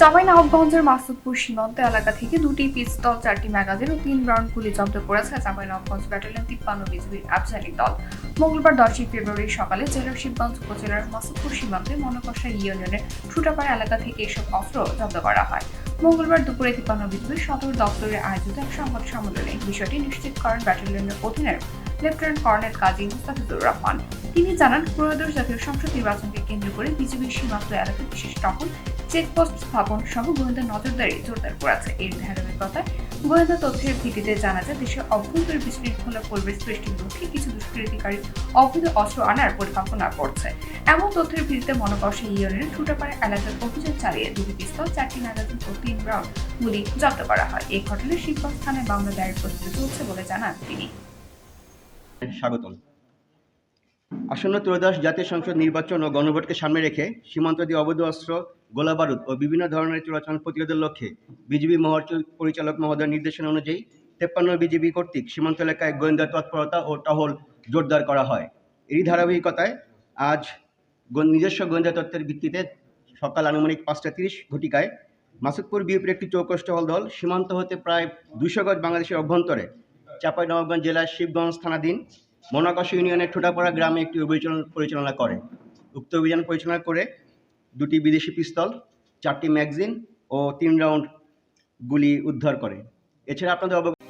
চাঁপাইনবাবগঞ্জের মাসুদপুর সীমান্ত এলাকা থেকে দুটি পিস্তল, চারটি ম্যাগাজিন ও তিন রাউন্ড গুলি জব্দ করেছে চাঁপাইনবাবগঞ্জ ব্যাটালিয়ন তিপ্পান্ন বিজিবির আবসারিক দল। মঙ্গলবার দশই ফেব্রুয়ারি সকালে জেলার শিবগঞ্জ উপজেলার মাসুদপুর সীমান্তে মনকষা ইউনিয়নের ছুটাপাড়া এলাকা থেকে এসব অস্ত্র জব্দ করা হয়। মঙ্গলবার দুপুরে তিপ্পান্ন বিজিবির সদর দপ্তরে আয়োজিত এক সংবাদ সম্মেলনে বিষয়টি নিশ্চিত করেন ব্যাটালিয়নের অধিনায়ক লেফটেন্যান্ট কর্নেল কাজী মুস্তাফিজুর রহমান। তিনি জানান, ত্রয়োদশ জাতীয় সংসদ নির্বাচনকে কেন্দ্র করে বিজিবির সীমান্ত এলাকায় বিশেষ টহল চেকপোস্ট স্থাপন সহ গোয়েন্দা নজরদারি জোরদার করেছে। এর ধারাবাহিকতায় গোয়েন্দা তথ্যের ভিত্তিতে জানা যায় দেশের অভ্যন্তর বিশৃঙ্খলা পরিবেশ সৃষ্টির লক্ষ্যে কিছু দুষ্কৃতিকারী অবৈধ অস্ত্র আনার পরিকল্পনা করছে। এমন তথ্যের ভিত্তিতে মনোকষে ইউনিয়নের ঠুটাপাড়া এলাকায় অভিযান চালিয়ে দুটি পিস্তল চারটি ম্যাগাজিন ও তিন রাউন্ড গুলি জব্দ করা হয়। এই ঘটনায় শিক্ষক স্থানে বাংলা দায়ের প্রস্তুতি চলছে বলে জানান তিনি। স্বাগতম। আসন্ন ত্রয়োদশ জাতীয় সংসদ নির্বাচন ও গণভোটকে সামনে রেখে সীমান্ত দিয়ে অবৈধ অস্ত্র গোলাবারুদ ও বিভিন্ন ধরনের চোরাচালান প্রতিরোধের লক্ষ্যে বিজিবি মহল পরিচালক মহোদয়ের নির্দেশনা অনুযায়ী তেপ্পান্ন বিজিবি কর্তৃক সীমান্ত এলাকায় গোয়েন্দা তৎপরতা ও টহল জোরদার করা হয়। এই ধারাবাহিকতায় আজ নিজস্ব গোয়েন্দা তত্ত্বের ভিত্তিতে সকাল আনুমানিক পাঁচটা তিরিশ ঘটিকায় মাসুদপুর বিএপির একটি চৌকস টহল দল সীমান্ত হতে প্রায় দুশো গজ বাংলাদেশের অভ্যন্তরে চাঁপাইনবাবগঞ্জ জেলার শিবগঞ্জ থানাধীন মনাকাশ ইউনিয়নের ঠোঁটাপাড়া গ্রামে একটি অভিযান পরিচালনা করে। উক্ত অভিযান পরিচালনা করে দুটি বিদেশি পিস্তল, চারটি ম্যাগজিন ও তিন রাউন্ড গুলি উদ্ধার করে। এছাড়া আপনাদের অবগত